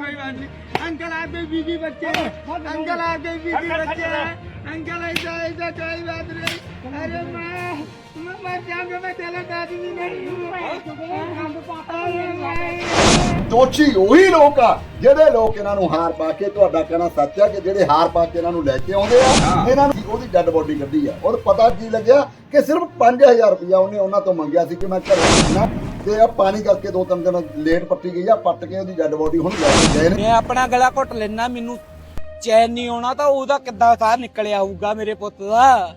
कोई बात नहीं अंकल आपके बीवी बच्चे हैं अंकल आपके बीवी बच्चे हैं अंकल ऐसा ऐसा कोई बात नहीं अरे मैं मैं मर जाऊंगा मैं गलत आदमी नहीं हूँ अरे मैं ਦੋਸ਼ੀ ਉਹੀ ਲੋਕ ਆ ਜਿਹੜੇ ਲੋਕ ਇਹਨਾਂ ਨੂੰ ਹਾਰ ਪਾ ਕੇ ਤੁਹਾਡਾ ਕਹਿਣਾ ਸੱਚ ਆ ਕਿ ਜਿਹੜੇ ਹਾਰ ਪਾ ਕੇ ਇਹਨਾਂ ਨੂੰ ਲੈ ਕੇ ਆਉਂਦੇ ਆ ਇਹਨਾਂ ਨੂੰ ਉਹਦੀ ਡੈੱਡ ਬੋਡੀ ਕੱਢੀ ਆ ਔਰ ਪਤਾ ਕੀ ਲੱਗਿਆ ਕਿ ਸਿਰਫ 5000 ਰੁਪਇਆ ਉਹਨੇ ਉਹਨਾਂ ਤੋਂ ਮੰਗਿਆ ਸੀ ਕਿ ਮੈਂ ਘਰੇ ਨਾ ਤੇ ਆ ਪਾਣੀ ਕਰਕੇ ਦੋ ਤਿੰਨ ਦਿਨ ਲੇਟ ਪੱਟੀ ਗਈ ਆ ਪੱਟ ਕੇ ਉਹਦੀ ਡੈੱਡ ਬੋਡੀ ਹੁਣ ਲੈ ਕੇ ਗਏ ਨੇ। ਮੈਂ ਆਪਣਾ ਗਲਾ ਘੁੱਟ ਲੈਣਾ ਮੈਨੂੰ ਚੈਨ ਨਹੀਂ ਆਉਣਾ ਤਾਂ ਉਹਦਾ ਕਿੱਦਾਂ ਸਾਹ ਨਿਕਲਿਆ ਆਊਗਾ ਮੇਰੇ ਪੁੱਤ ਦਾ?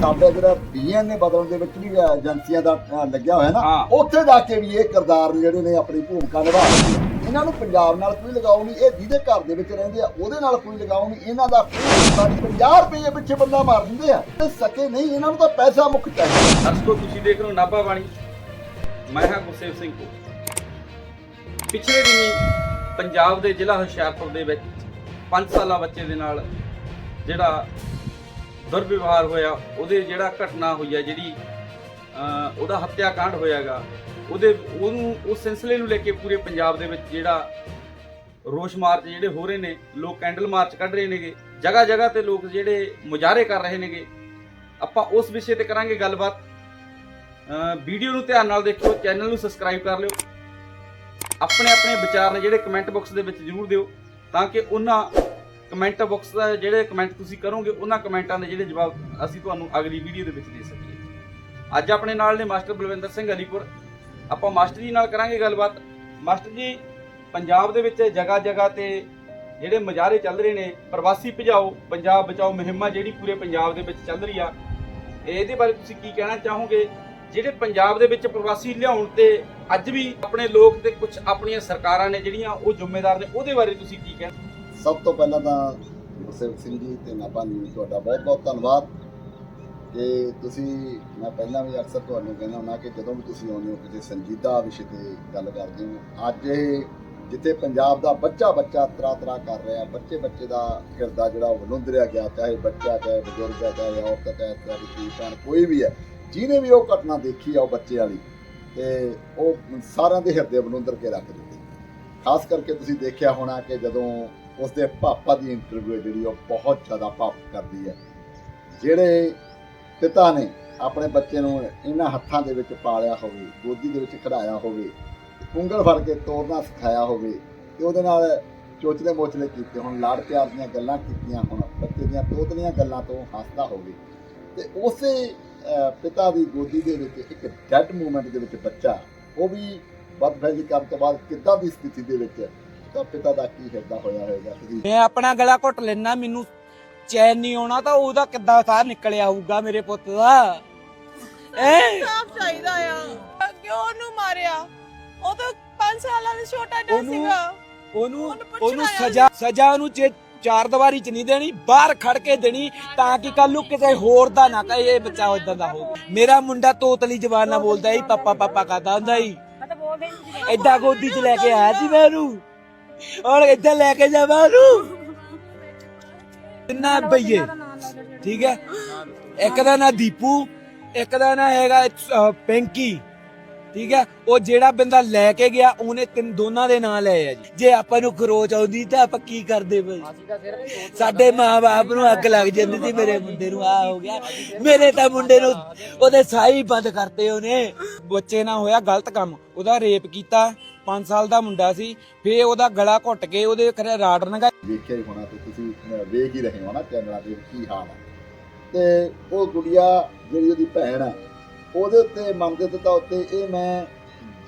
ਸਾਡੇ ਜਿਹੜਾ ਡੀਐਨਏ ਬਦਲਣ ਦੇ ਵਿੱਚ ਵੀ ਏਜੰਸੀਆਂ ਦਾ ਅਹ, ਲੱਗਿਆ ਹੋਇਆ ਨਾ ਹਾਂ। ਉੱਥੇ ਜਾ ਕੇ ਵੀ ਇਹ ਕਿਰਦਾਰ ਜਿਹੜੇ ਨੇ ਆਪਣੀ ਭੂਮਿਕਾ ਨਿਭਾ ਰਹੇ ਨੇ ਇਹਨਾਂ ਨੂੰ ਪੰਜਾਬ ਨਾਲ ਕੋਈ ਲਗਾਉ ਨਹੀਂ ਇਹ ਜਿਹਦੇ ਘਰ ਦੇ ਵਿੱਚ ਰਹਿੰਦੇ ਆ ਉਹਦੇ ਨਾਲ ਕੋਈ ਲਗਾਉ ਨਹੀਂ ਇਹਨਾਂ ਦਾ ਕੋਈ ਰਿਸ਼ਤਾ ਨਹੀਂ 50 ਰੁਪਏ ਪਿੱਛੇ ਬੰਦਾ ਮਾਰ ਦਿੰਦੇ ਆ। ਤੇ ਸਕੇ ਨਹੀਂ ਇਹਨਾਂ ਨੂੰ ਤਾਂ ਪੈਸਾ ਮੁੱਖ ਚਾਹੀਦਾ। ਦਰਸ਼ਕੋ ਤੁਸੀਂ ਦੇਖ ਰਹੇ ਹੋ ਨਾਭਾ ਬਾਣੀ ਮੈਂ ਹਾਂ ਗੁਰਸੇਵ ਸਿੰਘ ਕੋ ਪਿਛਲੇ ਦਿਨੀ ਪੰਜਾਬ ਦੇ ਜ਼ਿਲ੍ਹਾ ਹੁਸ਼ਿਆਰਪੁਰ ਦੇ ਵਿੱਚ 5 ਸਾਲਾ ਬੱਚੇ ਦੇ ਨਾਲ ਜਿਹੜਾ ਦੁਰਵਿਵਹਾਰ ਹੋਇਆ, ਉਹਦੇ ਜਿਹੜਾ ਘਟਨਾ ਹੋਈ ਹੈ ਜਿਹੜੀ, ਅਹ, ਉਹਦਾ ਹੱਤਿਆਕਾਂਡ ਹੋਇਆਗਾ, ਉਹਦੇ, ਉਹਨੂੰ, ਉਸ ਸਿਲਸਿਲੇ ਨੂੰ ਲੈ ਕੇ ਪੂਰੇ ਪੰਜਾਬ ਦੇ ਵਿੱਚ ਜਿਹੜਾ ਰੋਸ਼ ਮਾਰਚ ਜਿਹੜੇ ਹੋ ਰਹੇ ਨੇ, ਲੋਕ ਕੈਂਡਲ ਮਾਰਚ ਕੱਢ ਰਹੇ ਨੇਗੇ ਜਗ੍ਹਾ ਜਗ੍ਹਾ ਤੇ ਲੋਕ ਜਿਹੜੇ ਮੁਜ਼ਾਹਰੇ ਕਰ ਰਹੇ ਨੇਗੇ। ਆਪਾਂ ਉਸ ਵਿਸ਼ੇ ਤੇ ਕਰਾਂਗੇ ਗੱਲਬਾਤ। ਵੀਡੀਓ ਨੂੰ ਧਿਆਨ ਨਾਲ ਦੇਖਿਓ ਚੈਨਲ ਨੂੰ ਸਬਸਕ੍ਰਾਈਬ ਕਰ ਲਿਓ। ਆਪਣੇ ਆਪਣੇ ਵਿਚਾਰ ਨੇ ਜਿਹੜੇ ਕਮੈਂਟ ਬਾਕਸ ਦੇ ਵਿੱਚ ਜ਼ਰੂਰ ਦਿਓ, ਤਾਂ ਕਿ ਉਹਨਾਂ ਕਮੈਂਟ ਬਾਕਸ ਦਾ ਜਿਹੜੇ ਕਮੈਂਟ ਤੁਸੀਂ ਕਰੋਗੇ, ਉਹਨਾਂ ਕਮੈਂਟਾਂ ਦੇ ਜਿਹੜੇ ਜਵਾਬ ਅਸੀਂ ਤੁਹਾਨੂੰ ਅਗਲੀ ਵੀਡੀਓ ਦੇ ਵਿੱਚ ਦੇ ਸਕੀਏ। ਅੱਜ ਆਪਣੇ ਨਾਲ ਨੇ ਮਾਸਟਰ ਬਲਵਿੰਦਰ ਸਿੰਘ ਅਲੀਪੁਰ। ਆਪਾਂ ਮਾਸਟਰ ਜੀ ਨਾਲ ਕਰਾਂਗੇ ਗੱਲਬਾਤ। ਮਾਸਟਰ ਜੀ, ਪੰਜਾਬ ਦੇ ਵਿੱਚ ਜਗ੍ਹਾ ਜਗ੍ਹਾ ਤੇ ਜਿਹੜੇ ਮੁਜ਼ਾਹਰੇ ਚੱਲ ਰਹੇ ਨੇ, ਪ੍ਰਵਾਸੀ ਭਜਾਓ, ਪੰਜਾਬ ਬਚਾਓ ਮੁਹਿੰਮਾਂ ਜਿਹੜੀ ਪੂਰੇ ਪੰਜਾਬ ਦੇ ਵਿੱਚ ਚੱਲ ਰਹੀ ਆ, ਇਹਦੇ ਬਾਰੇ ਤੁਸੀਂ ਕੀ ਕਹਿਣਾ ਚਾਹੋਗੇ? ਜਿਹੜੇ ਪੰਜਾਬ ਦੇ ਵਿੱਚ ਪ੍ਰਵਾਸੀ ਲਿਆਉਣ ਤੇ ਅੱਜ ਵੀ ਆਪਣੇ ਲੋਕ ਤੇ ਕੁਝ ਆਪਣੀਆਂ ਸਰਕਾਰਾਂ ਨੇ ਜਿਹੜੀਆਂ ਉਹ ਜ਼ਿੰਮੇਦਾਰ ਨੇ, ਉਹਦੇ ਬਾਰੇ ਤੁਸੀਂ ਕੀ ਕਹਿਣਾ? ਸਭ ਤੋਂ ਪਹਿਲਾਂ ਤਾਂ ਗੁਰਸੇਵਕ ਸਿੰਘ ਜੀ ਤੇ ਨਾਭਾ ਨਿਊਜ਼ ਤੁਹਾਡਾ ਬਹੁਤ ਬਹੁਤ ਧੰਨਵਾਦ। ਕਿ ਤੁਸੀਂ, ਮੈਂ ਪਹਿਲਾਂ ਵੀ ਅਕਸਰ ਤੁਹਾਨੂੰ ਕਹਿੰਦਾ ਹੁੰਦਾ ਕਿ ਜਦੋਂ ਵੀ ਤੁਸੀਂ ਆਉਂਦੇ ਹੋ ਕਿਸੇ ਸੰਜੀਦਾ ਵਿਸ਼ੇ ਤੇ ਗੱਲ ਕਰਦੇ ਹੋ, ਅੱਜ ਇਹ ਜਿੱਥੇ ਪੰਜਾਬ ਦਾ ਬੱਚਾ ਬੱਚਾ ਤਰਾ ਤਰਾ ਕਰ ਰਿਹਾ ਬੱਚੇ ਬੱਚੇ ਦਾ ਕਿਰਦਾ ਜਿਹੜਾ ਉਹ ਵਲੁੰਦਰਿਆ ਗਿਆ, ਚਾਹੇ ਬੱਚਾ, ਚਾਹੇ ਬਜ਼ੁਰਗ ਹੈ, ਚਾਹੇ ਔਰਤ ਹੈ, ਚਾਹੇ ਤੁਹਾਡੀ ਕੋਈ ਵੀ ਹੈ। ਜਿਹਨੇ ਵੀ ਉਹ ਘਟਨਾ ਦੇਖੀ ਆ ਉਹ ਬੱਚੇ ਵਾਲੀ, ਤੇ ਉਹ ਸਾਰਿਆਂ ਦੇ ਹਿਰਦੇ ਵਲੁੰਦਰ ਕੇ ਰੱਖ ਦਿੱਤੀ। ਖਾਸ ਕਰਕੇ ਤੁਸੀਂ ਦੇਖਿਆ ਹੋਣਾ ਕਿ ਜਦੋਂ ਉਸਦੇ ਪਾਪਾ ਦੀ ਇੰਟਰਵਿਊ ਜਿਹੜੀ ਉਹ ਬਹੁਤ ਜ਼ਿਆਦਾ ਪਾਪ ਕਰਦੀ ਹੈ। ਜਿਹੜੇ ਪਿਤਾ ਨੇ ਆਪਣੇ ਬੱਚੇ ਨੂੰ ਇਹਨਾਂ ਹੱਥਾਂ ਦੇ ਵਿੱਚ ਪਾਲਿਆ ਹੋਵੇ, ਗੋਦੀ ਦੇ ਵਿੱਚ ਖੜਾਇਆ ਹੋਵੇ, ਉਂਗਲ ਫੜ ਕੇ ਤੋਰਨਾ ਸਿਖਾਇਆ ਹੋਵੇ, ਤੇ ਉਹਦੇ ਨਾਲ ਚੋਚਲੇ ਮੋਚਲੇ ਕੀਤੇ, ਹੁਣ ਲਾੜ ਪਿਆਰ ਦੀਆਂ ਗੱਲਾਂ ਕੀਤੀਆਂ, ਹੁਣ ਬੱਚੇ ਦੀਆਂ ਤੋਤਲੀਆਂ ਗੱਲਾਂ ਤੋਂ ਹੱਸਦਾ ਹੋਵੇ ਤੇ ਉਸੇ ਪਿਤਾ ਦੀ ਗੋਦੀ ਦੇ ਵਿੱਚ ਇੱਕ ਡੈਡ ਮੂਮੈਂਟ ਦੇ ਵਿੱਚ ਬੱਚਾ ਉਹ ਵੀ ਬਦਫੈਲੀ ਕਰਨ ਤੋਂ ਬਾਅਦ ਕਿੱਦਾਂ ਦੀ ਸਥਿਤੀ ਦੇ ਵਿੱਚ ਤਾਂ ਪਿਤਾ ਦਾ ਕੀ ਹਿਰਦਾ ਹੋਇਆ ਹੋਵੇਗਾ ਤੁਸੀਂ? ਮੈਂ ਆਪਣਾ ਗਲਾ ਘੁੱਟ ਲੈਣਾ ਮੈਨੂੰ ਚੈਨ ਨਹੀਂ ਆਉਣਾ ਤਾਂ ਉਹਦਾ ਕਿੱਦਾਂ ਸਾਹ ਨਿਕਲਿਆ ਆਊਗਾ ਮੇਰੇ ਪੁੱਤ ਦਾ? ਐ ਸਾਫ਼ ਚਾਹੀਦਾ ਆ। ਕਿਉਂ ਉਹਨੂੰ ਮਾਰਿਆ? ਉਹ ਤਾਂ 5 ਸਾਲਾਂ ਦਾ ਛੋਟਾ ਜਿਹਾ ਉਹਨੂੰ- ਸੀਗਾ। ਉਹਨੂੰ ਉਹਨੂੰ। ਸਜ਼ਾ ਸਜ਼ਾ ਉਹਨੂੰ ਚੇ- ਚਾਰ ਦੀਵਾਰੀ ਚ ਨਹੀਂ ਦੇਣੀ ਬਾਹਰ ਖੜ ਕੇ ਦੇਣੀ ਤਾਂ ਕਿ ਕੱਲ ਨੂੰ ਕਿਸੇ ਹੋਰ ਦਾ ਨਾ ਕਹੇ ਇਹ ਬੱਚਾ ਇਦਾਂ ਦਾ ਹੋ ਮੇਰਾ ਮੁੰਡਾ ਤੋਤਲੀ ਜ਼ਬਾਨ ਨਾਲ ਬੋਲਦਾ ਹੀ ਪਾਪਾ ਪਾਪਾ ਕਰਦਾ ਹੁੰਦਾ ਹੀ ਐਦਾਂ ਗੋਦੀ ਚ ਲੈ ਕੇ ਆਇਆ ਸੀ ਮੈਂ ਉਹਨੂੰ। ਹੁਣ ਏਦਾਂ ਲੈ ਕੇ ਜਾਵਾਂ ਉਹਨੂੰ। ਤਿੰਨਾ ਬਈਏ। ਠੀਕ ਹੈ? ਇੱਕ ਦਾ ਨਾਂ ਦੀਪੂ ਇੱਕ ਦਾ ਨਾਂ ਹੈਗਾ ਅਹ, ਪਿੰਕੀ। ਠੀਕ ਹੈ? ਉਹ ਜਿਹੜਾ ਬੰਦਾ ਲੈ ਕੇ ਗਿਆ, ਉਹਨੇ ਤਿੰਨ ਦੋਨਾਂ ਦੇ ਨਾਂ ਲਏ ਆ ਜੀ। ਜੇ ਆਪਾਂ ਨੂੰ ਖਰੋਚ ਆਉਂਦੀ, ਤਾਂ ਆਪਾਂ ਕੀ ਕਰਦੇ ਬਈ? ਸਾਡੇ ਮਾਂ-ਬਾਪ ਨੂੰ ਅੱਗ ਲੱਗ ਜਾਂਦੀ ਸੀ, ਮੇਰੇ ਮੁੰਡੇ ਨੂੰ ਆ ਹੋ ਗਿਆ। ਮੇਰੇ ਤਾਂ ਮੁੰਡੇ ਨੂੰ ਉਹਦੇ ਸਾਈ ਬੰਦ ਕਰਤੇ ਉਹਨੇ। ਬੱਚੇ ਨਾਲ ਹੋਇਆ ਗਲਤ ਕੰਮ। ਉਹਦਾ ਰੇਪ ਕੀਤਾ 5 ਸਾਲ ਦਾ ਮੁੰਡਾ ਸੀ। ਫੇ ਉਹਦਾ ਗਲਾ ਘੁੱਟ ਕੇ ਉਹਦੇ ਖਰੇ ਰਾੜ ਨਗਾ ਵੇਖਿਆ ਹੀ ਹੋਣਾ ਤੇ ਤੁਸੀਂ ਵੇਖ ਹੀ ਰਹੇ ਹੋ ਨਾ ਚੈਨਲਾਂ ਤੇ ਕੀ ਹਾਲ ਹੈ ਤੇ ਉਹ ਗੁੜੀਆ, ਜਿਹੜੀ ਉਹਦੀ ਭੈਣ ਆ ਉਹਦੇ ਉੱਤੇ ਮਨ ਦੇ ਦਿੱਤਾ ਉੱਤੇ ਇਹ ਮੈਂ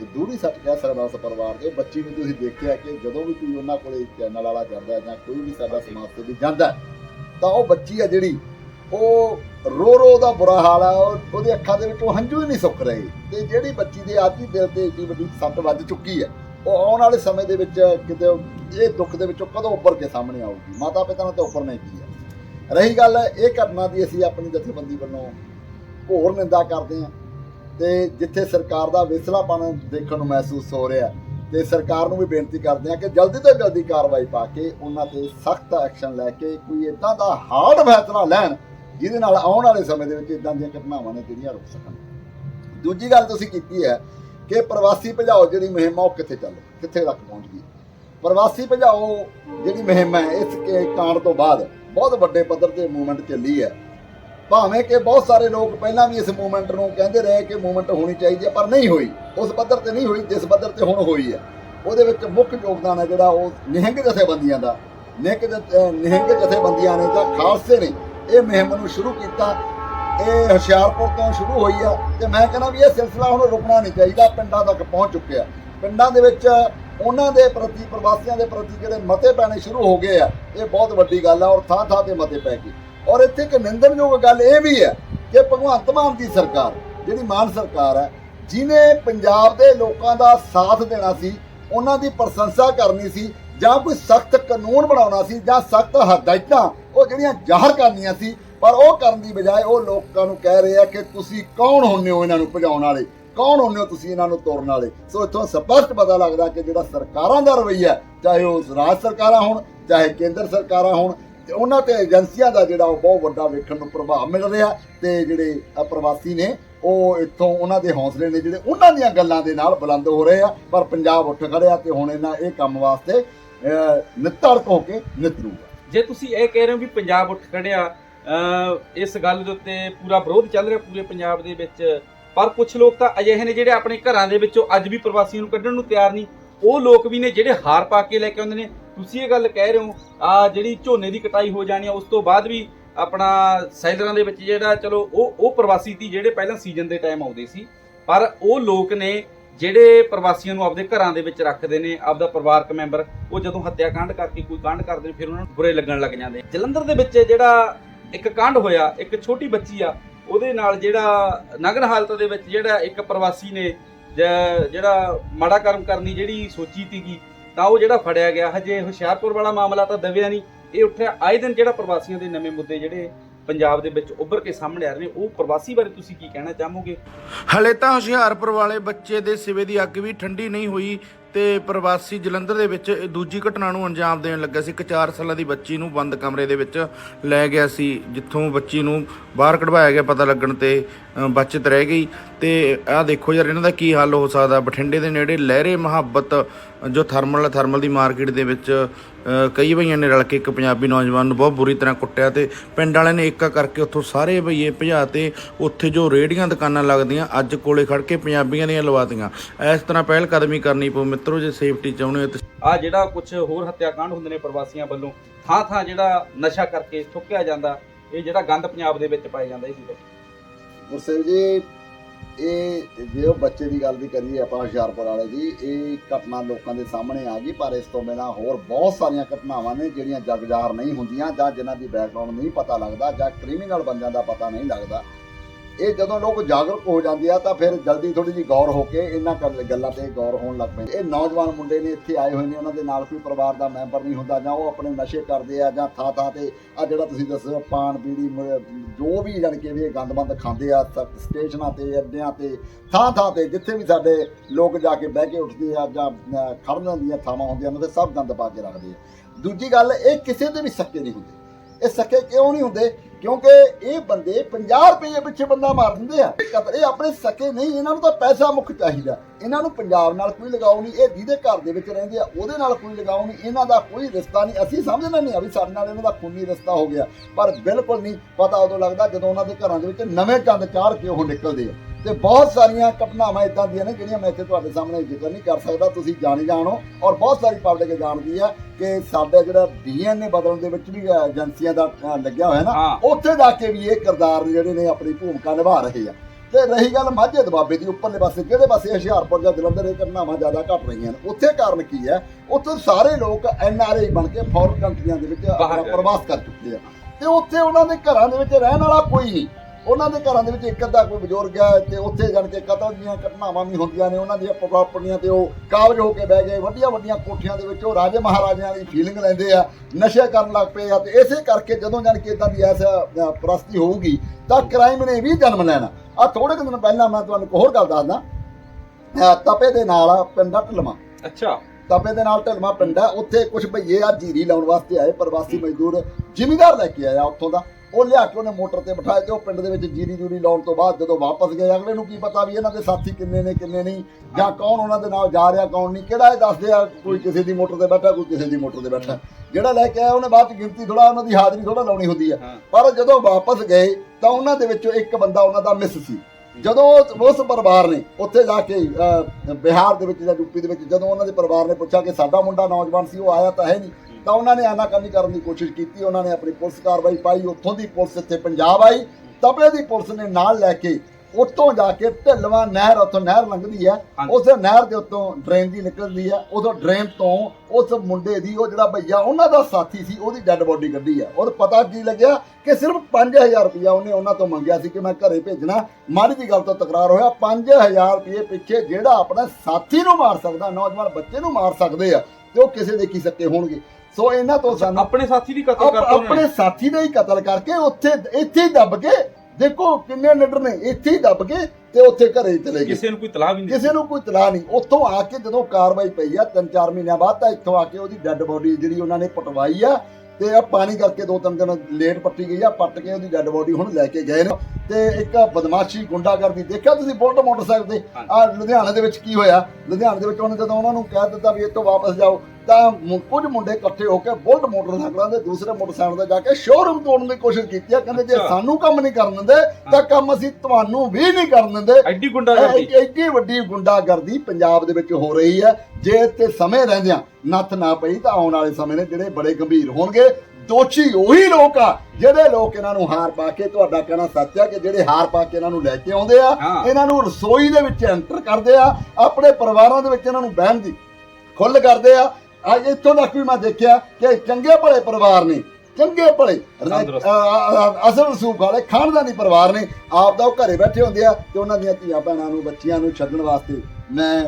ਦੂਰੀ ਸੱਚ ਕਹਿ ਸਕਦਾ ਉਸ ਪਰਿਵਾਰ ਦੇ। ਬੱਚੀ ਨੂੰ ਤੁਸੀਂ ਦੇਖਿਆ ਕਿ ਜਦੋਂ ਵੀ ਕੋਈ ਉਹਨਾਂ ਕੋਲੇ ਚੈਨਲ ਵਾਲਾ ਜਾਂਦਾ ਜਾਂ ਕੋਈ ਵੀ ਸਾਡਾ ਸਮਾਜ ਤੇ ਵੀ ਜਾਂਦਾ, ਤਾਂ ਉਹ ਬੱਚੀ ਆ ਜਿਹੜੀ, ਉਹ ਰੋ ਰੋ ਦਾ ਬੁਰਾ ਹਾਲ ਹੈ ਉਹ- ਉਹਦੀ ਅੱਖਾਂ ਦੇ ਵਿੱਚੋਂ ਹੰਝੂ ਹੀ ਨਹੀਂ ਸੁੱਕ ਰਹੇ। ਤੇ ਜਿਹੜੀ ਬੱਚੀ ਦੇ ਅੱਜ ਹੀ ਦਿਲ ਤੇ ਏਡੀ ਵੱਡੀ ਸੱਟ ਵੱਜ ਚੁੱਕੀ ਹੈ ਉਹ ਆਉਣ ਵਾਲੇ ਸਮੇਂ ਦੇ ਵਿੱਚ ਕਿਤੇ ਉਹ- ਇਹ ਦੁੱਖ ਦੇ ਵਿੱਚੋਂ ਕਦੋਂ ਉੱਭਰ ਕੇ ਸਾਹਮਣੇ ਆਊਗੀ? ਮਾਤਾ ਪਿਤਾ ਨਾਲ ਤਾਂ ਉੱਪਰ ਨਹੀਂ ਕੀ ਹੈ ਰਹੀ ਗੱਲ, ਇਹ ਘਟਨਾ ਦੀ ਅਸੀਂ ਆਪਣੀ ਜਥੇਬੰਦੀ ਵੱਲੋਂ ਘੋਰ ਨਿੰਦਾ ਕਰਦੇ ਹਾਂ ਤੇ ਜਿੱਥੇ ਸਰਕਾਰ ਦਾ ਵਿਸਲਾਪਣ ਦੇਖਣ ਨੂੰ ਮਹਿਸੂਸ ਹੋ ਰਿਹਾ, ਤੇ ਸਰਕਾਰ ਨੂੰ ਵੀ ਬੇਨਤੀ ਕਰਦੇ ਹਾਂ ਕਿ ਜਲਦੀ ਤੋਂ ਜਲਦੀ ਕਾਰਵਾਈ ਪਾ ਕੇ ਉਹਨਾਂ ਤੇ ਸਖਤ ਐਕਸ਼ਨ ਲੈ ਕੇ ਕੋਈ ਇਦਾਂ ਦਾ ਹਾਰਡ ਫੈਸਲਾ ਲੈਣ, ਜਿਹਦੇ ਨਾਲ ਆਉਣ ਵਾਲੇ ਸਮੇਂ ਦੇ ਵਿੱਚ ਇਦਾਂ ਦੀਆਂ ਘਟਨਾਵਾਂ ਨੇ ਜਿਹੜੀਆਂ ਰੁਕ ਸਕਣ। ਦੂਜੀ ਗੱਲ ਤੁਸੀਂ ਕੀਤੀ ਹੈ ਕਿ ਪ੍ਰਵਾਸੀ ਭਜਾਓ ਜਿਹੜੀ ਮੁਹਿੰਮ ਆ ਉਹ ਕਿੱਥੇ ਚੱਲ ਕਿੱਥੇ ਤੱਕ ਪਹੁੰਚ ਗਈ? ਪ੍ਰਵਾਸੀ ਭਜਾਓ ਜਿਹੜੀ ਮੁਹਿੰਮ ਹੈ, ਇਸ ਕੇ ਕਾਂਡ ਤੋਂ ਬਾਅਦ ਬਹੁਤ ਵੱਡੇ ਪੱਧਰ ਤੇ ਮੂਵਮੈਂਟ ਚੱਲੀ ਹੈ। ਭਾਵੇਂ ਕਿ ਬਹੁਤ ਸਾਰੇ ਲੋਕ ਪਹਿਲਾਂ ਵੀ ਇਸ ਮੂਵਮੈਂਟ ਨੂੰ ਕਹਿੰਦੇ ਰਹੇ ਕਿ ਮੂਵਮੈਂਟ ਹੋਣੀ ਚਾਹੀਦੀ ਹੈ, ਪਰ ਨਹੀਂ ਹੋਈ। ਉਸ ਪੱਧਰ ਤੇ ਨਹੀਂ ਹੋਈ, ਜਿਸ ਪੱਧਰ ਤੇ ਹੁਣ ਹੋਈ ਹੈ। ਉਹਦੇ ਵਿੱਚ ਮੁੱਖ ਯੋਗਦਾਨ ਹੈ ਜਿਹੜਾ ਉਹ ਨਿਹੰਗ ਜਥੇਬੰਦੀਆਂ ਦਾ। ਨਿਹੰਗ ਜਥ- ਅਹ ਨਿਹੰਗ ਜਥੇਬੰਦੀਆਂ ਨੇ ਜਾਂ ਖਾਲਸੇ ਨੇ ਇਹ ਮੁਹਿੰਮ ਨੂੰ ਸ਼ੁਰੂ ਕੀਤਾ। ਇਹ ਹੁਸ਼ਿਆਰਪੁਰ ਤੋਂ ਸ਼ੁਰੂ ਹੋਈ ਆ ਤੇ ਮੈਂ ਕਹਿੰਦਾ ਵੀ ਇਹ ਸਿਲਸਿਲਾ ਹੁਣ ਰੁਕਣਾ ਨਹੀਂ ਚਾਹੀਦਾ, ਪਿੰਡਾਂ ਤੱਕ ਪਹੁੰਚ ਚੁੱਕਿਆ ਪਿੰਡਾਂ ਦੇ ਵਿੱਚ ਉਹਨਾਂ ਦੇ ਪ੍ਰਤੀ, ਪ੍ਰਵਾਸੀਆਂ ਦੇ ਪ੍ਰਤੀ ਜਿਹੜੇ ਮਤੇ ਪੈਣੇ ਸ਼ੁਰੂ ਹੋ ਗਏ ਆ, ਇਹ ਬਹੁਤ ਵੱਡੀ ਗੱਲ ਆ ਔਰ ਥਾਂ ਥਾਂ ਤੇ ਮਤੇ ਪੈ ਗਏ। ਔਰ ਇੱਥੇ ਇੱਕ ਨਿੰਦਣਯੋਗ ਗੱਲ ਇਹ ਵੀ ਹੈ ਕਿ ਭਗਵੰਤ ਮਾਨ ਦੀ ਸਰਕਾਰ, ਜਿਹੜੀ ਮਾਨ ਸਰਕਾਰ ਹੈ ਜਿਨੇ ਪੰਜਾਬ ਦੇ ਲੋਕਾਂ ਦਾ ਸਾਥ ਦੇਣਾ ਸੀ, ਉਹਨਾਂ ਦੀ ਪ੍ਰਸ਼ੰਸਾ ਕਰਨੀ ਸੀ, ਜਾਂ ਕੋਈ ਸਖਤ ਕਾਨੂੰਨ ਬਣਾਉਣਾ ਸੀ, ਜਾਂ ਸਖਤ ਹਦਾਇਤਾਂ ਉਹ ਜਿਹੜੀਆਂ ਜ਼ਾਹਰ ਕਰਨੀਆਂ ਸੀ, ਪਰ ਉਹ ਕਰਨ ਦੀ ਬਜਾਏ ਉਹ ਲੋਕਾਂ ਨੂੰ ਕਹਿ ਰਹੇ ਆ ਕਿ ਤੁਸੀਂ ਕੌਣ ਹੁੰਨੇ ਹੋ ਇਹਨਾਂ ਨੂੰ ਭਜਾਉਣ ਵਾਲੇ? ਕੌਣ ਹੁੰਨੇ ਹੋ ਤੁਸੀਂ ਇਹਨਾਂ ਨੂੰ ਤੋੜਨ ਵਾਲੇ? ਸੋ ਇੱਥੋਂ ਸਪਸ਼ਟ ਪਤਾ ਲੱਗਦਾ ਕਿ ਜਿਹੜਾ ਸਰਕਾਰਾਂ ਦਾ ਰਵੱਈਆ ਚਾਹੇ ਉਹ ਰਾਜ ਸਰਕਾਰਾਂ ਹੋਣ, ਚਾਹੇ ਕੇਂਦਰ ਸਰਕਾਰਾਂ ਹੋਣ ਤੇ ਉਹਨਾਂ ਤੇ ਏਜੰਸੀਆਂ ਦਾ ਜਿਹੜਾ ਉਹ ਬਹੁਤ ਵੱਡਾ ਵੇਖਣ ਨੂੰ ਪ੍ਰਭਾਵ ਮਿਲ ਰਿਹਾ ਤੇ ਜਿਹੜੇ ਪ੍ਰਵਾਸੀ ਨੇ ਉਹ ਇੱਥੋਂ ਉਹਨਾਂ ਦੇ ਹੌਸਲੇ ਨੇ ਜਿਹੜੇ ਉਹਨਾਂ ਦੀਆਂ ਗੱਲਾਂ ਦੇ ਨਾਲ ਬੁਲੰਦ ਹੋ ਰਹੇ ਆ। ਪਰ ਪੰਜਾਬ ਉੱਠ ਖੜਿਆ ਤੇ ਹੁਣ ਇਹਨਾਂ ਇਹ ਕੰਮ ਵਾਸਤੇ ਅ, ਨਿਤੜਕ ਹੋ ਕੇ ਨਿਤਰੂਗਾ ਜੇ ਤੁਸੀਂ ਇਹ ਕਹਿ ਰਹੇ ਹੋ ਵੀ ਪੰਜਾਬ ਉੱਠ ਖੜਿਆ ਇਸ ਗੱਲ ਦੇ ਉੱਤੇ ਪੂਰਾ ਵਿਰੋਧ ਚੱਲ ਰਿਹਾ ਪੂਰੇ ਪੰਜਾਬ ਦੇ ਵਿੱਚ ਪਰ ਕੁਝ ਲੋਕ ਤਾਂ ਅਜਿਹੇ ਨੇ ਜਿਹੜੇ ਆਪਣੇ ਘਰਾਂ ਦੇ ਵਿੱਚੋਂ ਅੱਜ ਵੀ ਪ੍ਰਵਾਸੀਆਂ ਨੂੰ ਕੱਢਣ ਨੂੰ ਤਿਆਰ ਨਹੀਂ। ਉਹ ਲੋਕ ਵੀ ਨੇ ਜਿਹੜੇ ਹਾਰ ਪਾ ਕੇ ਲੈ ਕੇ ਆਉਂਦੇ ਨੇ। ਤੁਸੀਂ ਇਹ ਗੱਲ ਕਹਿ ਰਹੇ ਹੋ, ਆ ਜਿਹੜੀ ਝੋਨੇ ਦੀ ਕਟਾਈ ਹੋ ਜਾਣੀ ਆ, ਉਸ ਤੋਂ ਬਾਅਦ ਵੀ ਆਪਣਾ ਸੈਲਰਾਂ ਦੇ ਵਿੱਚ ਜਿਹੜਾ, ਚਲੋ, ਉਹ ਉਹ ਪ੍ਰਵਾਸੀ ਸੀ ਜਿਹੜੇ ਪਹਿਲਾਂ ਸੀਜ਼ਨ ਦੇ ਟਾਈਮ ਆਉਂਦੇ ਸੀ, ਪਰ ਉਹ ਲੋਕ ਨੇ ਜਿਹੜੇ ਪ੍ਰਵਾਸੀਆਂ ਨੂੰ ਆਪਦੇ ਘਰਾਂ ਦੇ ਵਿੱਚ ਰੱਖਦੇ ਨੇ, ਆਪਦਾ ਪਰਿਵਾਰਕ ਮੈਂਬਰ, ਉਹ ਜਦੋਂ ਹੱਤਿਆ ਕਾਂਡ ਕਰਕੇ ਕੋਈ ਕਾਂਡ ਕਰਦੇ ਨੇ, ਫਿਰ ਉਹਨਾਂ ਨੂੰ ਬੁਰੇ ਲੱਗਣ ਲੱਗ ਜਾਂਦੇ ਜਲੰਧਰ ਦੇ ਵਿੱਚ ਜਿਹੜਾ ਇੱਕ ਕਾਂਡ ਹੋਇਆ, ਇੱਕ ਛੋਟੀ ਬੱਚੀ ਆ, ਉਹਦੇ ਨਾਲ ਜਿਹੜਾ ਨਗਰ ਹਾਲਤ ਦੇ ਵਿੱਚ ਜਿਹੜਾ ਇੱਕ ਪ੍ਰਵਾਸੀ ਨੇ ਜਿਹੜਾ ਮਾੜਾ ਕਰਮ ਕਰਨੀ ਜਿਹੜੀ ਸੋਚੀ ਸੀਗੀ ਤਾਂ ਉਹ ਜਿਹੜਾ ਫੜਿਆ ਗਿਆ, ਹਜੇ ਹੁਸ਼ਿਆਰਪੁਰ ਵਾਲਾ ਮਾਮਲਾ ਤਾਂ ਦਬਿਆ ਨਹੀਂ। ਇਹ ਉੱਠਿਆ ਆਏ ਦਿਨ ਜਿਹੜਾ ਪ੍ਰਵਾਸੀਆਂ ਦੇ ਨਵੇਂ ਮੁੱਦੇ ਜਿਹੜੇ ਪੰਜਾਬ ਦੇ ਵਿੱਚ ਉੱਭਰ ਕੇ ਸਾਹਮਣੇ ਆ ਰਹੇ ਨੇ, ਉਹ ਪ੍ਰਵਾਸੀ ਬਾਰੇ ਤੁਸੀਂ ਕੀ ਕਹਿਣਾ ਚਾਹੋਗੇ? ਹਲੇ ਤਾਂ ਹੁਸ਼ਿਆਰਪੁਰ ਵਾਲੇ ਬੱਚੇ ਦੇ ਸਿਵੇ ਦੀ ਅੱਗ ਵੀ ਠੰਡੀ ਨਹੀਂ ਹੋਈ ਤੇ ਪ੍ਰਵਾਸੀ ਜਲੰਧਰ ਦੇ ਵਿੱਚ ਦੂਜੀ ਘਟਨਾ ਨੂੰ ਅੰਜਾਮ ਦੇਣ ਲੱਗਾ ਸੀ। ਇੱਕ 4 ਸਾਲਾਂ ਦੀ ਬੱਚੀ ਨੂੰ ਬੰਦ ਕਮਰੇ ਦੇ ਵਿੱਚ ਲੈ ਗਿਆ ਸੀ, ਜਿੱਥੋਂ ਬੱਚੀ ਨੂੰ ਬਾਹਰ ਕਢਵਾਇਆ ਗਿਆ ਪਤਾ ਲੱਗਣ ਤੇ ਬਚਤ ਰਹਿ ਗਈ। ਤੇ ਆਹ ਦੇਖੋ ਯਾਰ, ਇਹਨਾਂ ਦਾ ਕੀ ਹੱਲ ਹੋ ਸਕਦਾ? ਬਠਿੰਡੇ ਦੇ ਨੇੜੇ ਲਹਿਰੇ ਮੁਹੱਬਤ, ਜੋ ਥਰਮਲ ਥਰਮਲ ਦੀ ਮਾਰਕੀਟ ਦੇ ਵਿੱਚ ਕਈ ਭਈਆਂ ਨੇ ਰਲ ਕੇ ਇੱਕ ਪੰਜਾਬੀ ਨੌਜਵਾਨ ਨੂੰ ਬਹੁਤ ਬੁਰੀ ਤਰ੍ਹਾਂ ਕੁੱਟਿਆ ਤੇ ਪਿੰਡ ਵਾਲਿਆਂ ਨੇ ਏਕਾ ਕਰਕੇ ਉੱਥੋਂ ਸਾਰੇ ਭਈਏ ਭਜਾ ਤੇ ਉੱਥੇ ਜੋ ਰੇੜੀਆਂ ਦੁਕਾਨਾਂ ਲੱਗਦੀਆਂ, ਅੱਜ ਕੋਲੇ ਖੜ ਕੇ ਪੰਜਾਬੀਆਂ ਦੀਆਂ ਲਵਾਤੀਆਂ। ਇਸ ਤਰ੍ਹਾਂ ਪਹਿਲ ਕਦਮੀ ਕਰਨੀ ਪਊ। ਮਿੱਤਰੋ, ਜੇ ਸੇਫਟੀ ਚਾਹੁੰਦੇ ਹੋ ਤੇ ਆ ਜਿਹੜਾ ਕੁਝ ਹੋਰ ਹੱਤਿਆਕਾਂਡ ਹੁੰਦੇ ਨੇ ਪ੍ਰਵਾਸੀਆਂ ਵੱਲੋਂ ਥਾਂ ਥਾਂ ਜਿਹੜਾ ਨਸ਼ਾ ਕਰਕੇ ਥੁੱਕਿਆ ਜਾਂਦਾ, ਇਹ ਜਿਹੜਾ ਗੰਦ ਪੰਜਾਬ ਦੇ ਵਿੱਚ ਪਾਇਆ ਜਾਂਦਾ, ਇਹ ਸੀ ਗੁਰਸੇਵ ਜੀ, ਇਹ ਜੇ ਉਹ ਬੱਚੇ ਦੀ ਗੱਲ ਦੀ ਕਰੀਏ ਆਪਾਂ ਹੁਸ਼ਿਆਰਪੁਰ ਵਾਲੇ ਦੀ, ਇਹ ਘਟਨਾ ਲੋਕਾਂ ਦੇ ਸਾਹਮਣੇ ਆ ਗਈ, ਪਰ ਇਸ ਤੋਂ ਬਿਨਾਂ ਹੋਰ ਬਹੁਤ ਸਾਰੀਆਂ ਘਟਨਾਵਾਂ ਨੇ ਜਿਹੜੀਆਂ ਜਗਜ਼ਾਹਰ ਨਹੀਂ ਹੁੰਦੀਆਂ ਜਾਂ ਜਿਨ੍ਹਾਂ ਦੀ ਬੈਕਗ੍ਰਾਉਂਡ ਨਹੀਂ ਪਤਾ ਲੱਗਦਾ ਜਾਂ ਕ੍ਰਿਮੀਨਲ ਬੰਦਿਆਂ ਦਾ ਪਤਾ ਨਹੀਂ ਲੱਗਦਾ। ਇਹ ਜਦੋਂ ਲੋਕ ਜਾਗਰੂਕ ਹੋ ਜਾਂਦੇ ਆ ਤਾਂ ਫਿਰ ਜਲਦੀ ਥੋੜੀ ਜਿਹੀ ਗੌਰ ਹੋ ਕੇ ਇਹਨਾਂ ਗੱਲ- ਗੱਲਾਂ ਤੇ ਗੌਰ ਹੋਣ ਲੱਗ ਪੈਂਦੇ। ਇਹ ਨੌਜਵਾਨ ਮੁੰਡੇ ਨੇ ਇੱਥੇ ਆਏ ਹੋਏ ਨੇ, ਉਹਨਾਂ ਦੇ ਨਾਲ ਕੋਈ ਪਰਿਵਾਰ ਦਾ ਮੈਂਬਰ ਨਹੀਂ ਹੁੰਦਾ ਜਾਂ ਉਹ ਆਪਣੇ ਨਸ਼ੇ ਕਰਦੇ ਆ ਜਾਂ ਥਾਂ ਥਾਂ ਤੇ ਆ ਜਿਹੜਾ ਤੁਸੀਂ ਦੱਸੋ ਪਾਨ ਬੀੜੀ ਜੋ ਵੀ ਜਾਣੀ ਕਿ ਵੀ ਇਹ ਗੰਦਮੰਦ ਖਾਂਦੇ ਆ, ਸ- ਸਟੇਸ਼ਨਾਂ ਤੇ, ਅੱਡਿਆਂ ਤੇ, ਥਾਂ ਥਾਂ ਤੇ ਜਿੱਥੇ ਵੀ ਸਾਡੇ ਲੋਕ ਜਾ ਕੇ ਬਹਿ ਕੇ ਉੱਠਦੇ ਆ ਜਾਂ ਖੜਨ ਦੀਆਂ ਥਾਵਾਂ ਹੁੰਦੀਆਂ ਨੇ 'ਤੇ ਸਭ ਗੰਦ ਪਾ ਕੇ ਰੱਖਦੇ ਆ। ਦੂਜੀ ਗੱਲ, ਇਹ ਕਿਸੇ ਦੇ ਵੀ ਸੱਕੇ ਨਹੀਂ ਹੁੰਦੇ। ਇਹ ਸੱਕੇ ਕਿਉਂ ਨਹੀਂ ਹੁੰਦੇ? ਕਿਉਂਕਿ ਇਹ ਬੰਦੇ 50 ਰੁਪਏ ਪਿੱਛੇ ਬੰਦਾ ਮਾਰ ਦਿੰਦੇ ਆ। ਇਹ ਆਪਣੇ ਸਕੇ ਨਹੀਂ, ਇਹਨਾਂ ਨੂੰ ਤਾਂ ਪੈਸਾ ਮੁੱਖ ਚਾਹੀਦਾ। ਇਹਨਾਂ ਨੂੰ ਪੰਜਾਬ ਨਾਲ ਕੋਈ ਲਗਾਓ ਨਹੀਂ, ਇਹ ਜਿਹਦੇ ਘਰ ਦੇ ਵਿੱਚ ਰਹਿੰਦੇ ਆ, ਉਹਦੇ ਨਾਲ ਕੋਈ ਲਗਾਓ ਨਹੀਂ, ਇਹਨਾਂ ਦਾ ਕੋਈ ਰਿਸ਼ਤਾ ਨਹੀਂ। ਅਸੀਂ ਸਮਝ ਲੈਂਦੇ ਆ ਵੀ ਸਾਡੇ ਨਾਲ ਇਹਨਾਂ ਦਾ ਖੂਨੀ ਰਿਸ਼ਤਾ ਹੋ ਗਿਆ, ਪਰ ਬਿਲਕੁਲ ਨਹੀਂ ਪਤਾ ਉਦੋਂ ਲੱਗਦਾ ਜਦੋਂ ਉਹਨਾਂ ਦੇ ਘਰਾਂ ਦੇ ਵਿੱਚ ਨਵੇਂ ਚੰਦ ਚਾੜ ਕੇ ਉਹ ਨਿਕਲਦੇ ਆ। ਤੇ ਬਹੁਤ ਸਾਰੀਆਂ ਘਟਨਾਵਾਂ ਇਦਾਂ ਦੀਆਂ ਨੇ ਜਿਹੜੀਆਂ ਮੈਂ ਇੱਥੇ ਤੁਹਾਡੇ ਸਾਹਮਣੇ ਜ਼ਿਕਰ ਨਹੀਂ ਕਰ ਸਕਦਾ ਤੁਸੀਂ ਜਾਣੀ ਜਾਣੋ ਔਰ ਬਹੁਤ ਸਾਰੀ ਪਬਲਿਕ ਜਾਣਦੀ ਆ ਕਿ ਸਾਡਾ ਜਿਹੜਾ ਡੀਐਨਏ ਬਦਲਣ ਦੇ ਵਿੱਚ ਵੀ ਏਜੰਸੀਆਂ ਦਾ ਲੱਗਿਆ ਹੋਇਆ ਨਾ ਹਾਂ। ਉੱਥੇ ਜਾ ਕੇ ਵੀ ਇਹ ਕਿਰਦਾਰ ਜਿਹੜੇ ਨੇ ਆਪਣੀ ਭੂਮਿਕਾ ਨਿਭਾ ਰਹੇ ਆ। ਤੇ ਰਹੀ ਗੱਲ ਮਾਝੇ ਦਬਾਬੇ ਦੀ ਉੱਪਰਲੇ ਪਾਸੇ ਜਿਹੜੇ ਪਾਸੇ ਹੁਸ਼ਿਆਰਪੁਰ ਜਾਂ ਜਲੰਧਰ ਇਹ ਘਟਨਾਵਾਂ ਜ਼ਿਆਦਾ ਘਟ ਰਹੀਆਂ ਨੇ ਉੱਥੇ ਕਾਰਨ ਕੀ ਹੈ? ਉੱਥੇ ਸਾਰੇ ਲੋਕ ਐਨਆਰਆਈ ਬਣ ਕੇ ਫੋਰਨ ਕੰਟਰੀਆਂ ਦੇ ਵਿੱਚ ਆਪਣਾ। ਪ੍ਰਵਾਸ ਕਰ ਚੁੱਕੇ ਆ। ਤੇ ਉੱਥੇ ਉਹਨਾਂ ਦੇ ਘਰਾਂ ਦੇ ਵਿੱਚ ਰਹਿਣ ਵਾਲਾ ਕੋਈ ਨਹੀਂ। ਉਹਨਾਂ ਦੇ ਘਰਾਂ ਦੇ ਵਿੱਚ ਇੱਕ ਅੱਧਾ ਕੋਈ ਬਜ਼ੁਰਗ ਹੈ ਤੇ ਉੱਥੇ ਜਾਣ ਕੇ ਕਤਲ ਦੀਆਂ ਘਟਨਾਵਾਂ ਵੀ ਹੁੰਦੀਆਂ ਨੇ ਉਹਨਾਂ ਦੀਆਂ ਪ੍ਰਾਪਰਟੀਆਂ ਤੇ ਉਹ ਕਾਬਜ ਹੋ ਕੇ ਬਹਿ ਗਏ। ਵੱਡੀਆਂ ਵੱਡੀਆਂ ਕੋਠੀਆਂ ਦੇ ਵਿੱਚ ਉਹ ਰਾਜੇ ਮਹਾਰਾਜਿਆਂ ਦੀ ਫੀਲਿੰਗ ਲੈਂਦੇ ਆ ਨਸ਼ੇ ਕਰਨ ਲੱਗ ਪਏ ਆ ਤੇ ਇਸੇ ਕਰਕੇ ਜਦੋਂ ਜਾਣ ਕੇ ਇਦਾਂ ਦੀ ਐਸਾ ਪ੍ਰਸਤੀ ਹੋਊਗੀ ਤਾਂ ਕ੍ਰਾਈਮ ਨੇ ਵੀ ਜਨਮ ਲੈਣਾ। ਆ ਥੋੜੇ ਦਿਨ ਪਹਿਲਾਂ ਮੈਂ ਤੁਹਾਨੂੰ ਇੱਕ ਹੋਰ ਗੱਲ ਦੱਸਦਾ। ਤਪੇ ਦੇ ਨਾਲ ਪਿੰਡਾ ਢਲਮਾ ਅੱਛਾ। ਤਪੇ ਦੇ ਨਾਲ ਢਲਮਾ ਪਿੰਡ ਹੈ ਉੱਥੇ ਕੁਝ ਭਈਏ ਆ ਜੀਰੀ ਲਾਉਣ ਵਾਸਤੇ ਆਏ ਪ੍ਰਵਾਸੀ ਮਜ਼ਦੂਰ ਜ਼ਿਮੀਂਦਾਰ ਲੈ ਕੇ ਆਇਆ ਉੱਥੋਂ ਦਾ। ਉਹ ਲਿਆ ਕੇ ਉਹਨੇ ਮੋਟਰ ਤੇ ਬਿਠਾਏ ਤੇ ਉਹ ਪਿੰਡ ਦੇ ਵਿੱਚ ਜੀਰੀ ਜੂਰੀ ਲਾਉਣ ਤੋਂ ਬਾਅਦ ਜਦੋਂ ਵਾਪਸ ਗਏ ਅਗਲੇ ਨੂੰ ਕੀ ਪਤਾ ਵੀ ਇਹਨਾਂ ਦੇ ਸਾਥੀ ਕਿੰਨੇ ਨੇ ਕਿੰਨੇ ਨਹੀਂ ਜਾਂ ਕੌਣ ਉਹਨਾਂ ਦੇ ਨਾਲ ਜਾ ਰਿਹਾ ਕੌਣ ਨਹੀਂ ਕਿਹੜਾ ਇਹ ਦੱਸਦੇ ਆ ਕੋਈ ਕਿਸੇ ਦੀ ਮੋਟਰ ਤੇ ਬੈਠਾ ਕੋਈ ਕਿਸੇ ਦੀ ਮੋਟਰ ਤੇ ਬੈਠਾ। ਜਿਹੜਾ ਲੈ ਕੇ ਆਇਆ ਉਹਨੇ ਬਾਅਦ ਚ ਗਿਣਤੀ ਥੋੜਾ ਉਹਨਾਂ ਦੀ ਹਾਜ਼ਰੀ ਥੋੜਾ ਲਾਉਣੀ ਹੁੰਦੀ ਆ। ਪਰ ਜਦੋਂ ਵਾਪਸ ਗਏ ਤਾਂ ਉਹਨਾਂ ਦੇ ਵਿੱਚੋਂ ਇੱਕ ਬੰਦਾ ਉਹਨਾਂ ਦਾ ਮਿਸ ਸੀ। ਜਦੋਂ ਉਸ- ਉਸ ਪਰਿਵਾਰ ਨੇ ਉੱਥੇ ਜਾ ਕੇ ਬਿਹਾਰ ਦੇ ਵਿੱਚ ਜਾਂ ਯੂਪੀ ਦੇ ਵਿੱਚ ਜਦੋਂ ਉਹਨਾਂ ਦੇ ਪਰਿਵਾਰ ਨੇ ਪੁੱਛਿਆ ਕਿ ਸਾਡਾ ਮੁੰਡਾ ਨੌਜਵਾਨ ਸੀ ਉਹ ਆਇਆ ਤਾਂ ਹੈ ਨਹੀਂ। ਤਾਂ ਉਹਨਾਂ ਨੇ ਆਨਾਕਾਨੀ ਕਰਨ ਦੀ ਕੋਸ਼ਿਸ਼ ਕੀਤੀ ਉਹਨਾਂ ਨੇ ਆਪਣੀ ਪੁਲਿਸ ਕਾਰਵਾਈ ਪਾਈ ਉੱਥੋਂ ਦੀ ਪੁਲਿਸ ਇੱਥੇ ਪੰਜਾਬ ਆਈ ਤਪੇ ਦੀ ਪੁਲਿਸ ਨੇ ਨਾਲ ਲੈ ਕੇ ਉੱਥੋਂ ਜਾ ਕੇ ਢਿੱਲਵਾਂ ਨਹਿਰ ਉੱਥੋਂ ਨਹਿਰ ਲੰਘਦੀ ਹੈ। ਉਸ ਨਹਿਰ ਦੇ ਉੱਤੋਂ ਡਰੇਨ ਦੀ ਨਿਕਲਦੀ ਹੈ ਉਦੋਂ ਡਰੇਨ ਤੋਂ ਉਸ ਮੁੰਡੇ ਦੀ ਉਹ ਜਿਹੜਾ ਭਈਆ ਉਹਨਾਂ ਦਾ ਸਾਥੀ ਸੀ ਉਹਦੀ ਡੈੱਡ ਬੋਡੀ ਕੱਢੀ ਹੈ। ਔਰ ਪਤਾ ਕੀ ਲੱਗਿਆ ਕਿ ਸਿਰਫ 5000 ਰੁਪਇਆ ਉਹਨੇ ਉਹਨਾਂ ਤੋਂ ਮੰਗਿਆ ਸੀ ਕਿ ਮੈਂ ਘਰੇ ਭੇਜਣਾ। ਮਾੜੀ ਦੀ ਗੱਲ ਤੋਂ ਤਕਰਾਰ ਹੋਇਆ 5000 ਰੁਪਏ ਪਿੱਛੇ ਜਿਹੜਾ ਆਪਣਾ ਸਾਥੀ ਨੂੰ ਮਾਰ ਸਕਦਾ ਨੌਜਵਾਨ ਬੱਚੇ ਨੂੰ ਮਾਰ ਸਕਦੇ ਆ ਤੇ ਉਹ ਕਿਸੇ ਦੇ ਕੀ ਸੱਕੇ ਹੋਣਗੇ। ਸੋ ਇਹਨਾਂ ਤੋਂ ਸਾਨੂੰ ਆਪਣੇ ਸਾਥੀ ਦੀ ਕਤਲ ਆਪ- ਕਰਤਾ ਆਪਣੇ ਸਾਥੀ ਦਾ ਹੀ ਕਤਲ ਕਰਕੇ ਉੱਥੇ ਇੱਥੇ ਹੀ ਦੱਬ ਕੇ ਦੇਖੋ ਕਿੰਨੇ ਨਿਡਰ ਨੇ ਇੱਥੇ ਹੀ ਦੱਬ ਕੇ ਤੇ ਉੱਥੇ ਘਰੇ ਚਲੇ ਗਏ। ਕਿਸੇ ਨੂੰ ਕੋਈ ਤਲਾਹ ਵੀ ਨਹੀਂ ਕਿਸੇ ਨੂੰ ਕੋਈ ਤਲਾਹ ਨਹੀਂ। ਉੱਥੋਂ ਆ ਕੇ ਜਦੋਂ ਕਾਰਵਾਈ ਪਈ ਆ ਤਿੰਨ ਚਾਰ ਮਹੀਨਿਆਂ ਬਾਅਦ ਤਾਂ ਇੱਥੋਂ ਆ ਕੇ ਉਹਦੀ ਡੈੱਡ ਬੋਡੀ ਜਿਹੜੀ ਉਹਨਾਂ ਨੇ ਪਟਵਾਈ ਆ ਤੇ ਆ ਪਾਣੀ ਕਰਕੇ ਦੋ ਤਿੰਨ ਦਿਨ ਲੇਟ ਪੱਟੀ ਗਈ ਆ ਪੱਟ ਕੇ ਉਹਦੀ ਡੈੱਡ ਬੋਡੀ ਹੁਣ ਲੈ ਕੇ ਗਏ ਨੇ। ਤੇ ਇੱਕ ਬਦਮਾਸ਼ੀ ਗੁੰਡਾਗਰਦੀ ਦੇਖਿਆ ਤੁਸੀਂ ਬੁਲਟ ਮੋਟਰਸਾਈਕਲ ਤੇ? ਆ ਲੁਧਿਆਣੇ ਦੇ ਵਿੱਚ ਕੀ ਹੋਇਆ? ਲੁਧਿਆਣੇ ਦੇ ਵਿੱਚ ਉਹਨੇ ਜਦੋਂ ਉਹਨਾਂ ਨੂੰ ਕਹਿ ਦਿੱਤਾ ਵੀ ਇਹ ਤੋਂ ਵਾਪਸ ਜਾਓ ਤਾਂ ਮੁ- ਕੁਝ ਮੁੰਡੇ ਇਕੱਠੇ ਹੋ ਕੇ ਬੁਲਟ ਮੋਟਰਸਾਈਕਲਾਂ ਦੇ ਦੂਸਰੇ ਮੋਟਰਸਾਈਕਲ ਤੇ ਜਾ ਕੇ ਸ਼ੋਰੂਮ ਤੋੜਨ ਦੀ ਕੋਸ਼ਿਸ਼ ਕੀਤੀ ਆ। ਕਹਿੰਦੇ ਜੇ ਅੱਛਾ। ਸਾਨੂੰ ਕੰਮ ਨਹੀਂ ਕਰਨ ਦਿੰਦੇ ਤਾਂ ਕੰਮ ਅਸੀਂ ਤੁਹਾਨੂੰ ਵੀ ਨਹੀਂ ਕਰਨ ਦਿੰਦੇ। ਐਡੀ ਗੁੰਡਾਗਰਦੀ। ਇਹ ਐਡੀ ਵੱਡੀ ਗੁੰਡਾਗਰਦੀ ਪੰਜਾਬ ਦੇ ਵਿੱਚ ਹੋ ਰਹੀ ਹੈ ਜੇ ਤੇ ਸਮੇਂ ਰਹਿੰਦਿਆਂ ਨੱਥ ਨਾ ਪਈ ਤਾਂ ਆਉਣ ਵਾਲੇ ਸਮੇਂ ਨੇ ਜਿਹੜੇ ਬੜੇ ਗੰਭੀਰ ਹੋਣਗੇ। ਦੋਸ਼ੀ ਉਹੀ ਲੋਕ ਆ ਜਿਹੜੇ ਲੋਕ ਇਹਨਾਂ ਨੂੰ ਹਾਰ ਪਾ ਕੇ ਤੁਹਾਡਾ ਕਹਿਣਾ ਸੱਚ ਆ ਕਿ ਜਿਹੜੇ ਹਾਰ ਪਾ ਕੇ ਇਹਨਾਂ ਨੂੰ ਲੈ ਕੇ ਆਉਂਦੇ ਆ ਹਾਂ। ਇਹਨਾਂ ਨੂੰ ਰਸੋਈ ਦੇ ਵਿੱਚ ਐਂਟਰ ਕਰਦੇ ਆ ਆਪਣੇ ਪਰਿਵਾਰਾਂ ਦੇ ਵਿੱਚ ਇਹਨਾਂ ਨੂੰ ਬਹਿਣ ਦੀ ਖੁੱਲ ਕਰਦੇ ਆ ਅੱਜ ਇੱਥੋਂ ਤੱਕ ਵੀ ਮੈਂ ਦੇਖਿਆ ਕਿ ਚੰਗੇ ਭਲੇ ਪਰਿਵਾਰ ਨੇ ਚੰਗੇ ਭਲੇ ਤੰਦਰੁਸਤ। ਅ- ਅ- ਅਸਲ ਰਸੂਖ ਵਾਲੇ ਖਾਨਦਾਨੀ ਪਰਿਵਾਰ ਨੇ ਆਪ ਦਾ ਉਹ ਘਰੇ ਬੈਠੇ ਹੁੰਦੇ ਆ ਤੇ ਉਹਨਾਂ ਦੀਆਂ ਧੀਆਂ ਭੈਣਾਂ ਨੂੰ ਬੱਚੀਆਂ ਨੂੰ ਛੱਡਣ ਵਾਸਤੇ ਮੈਂ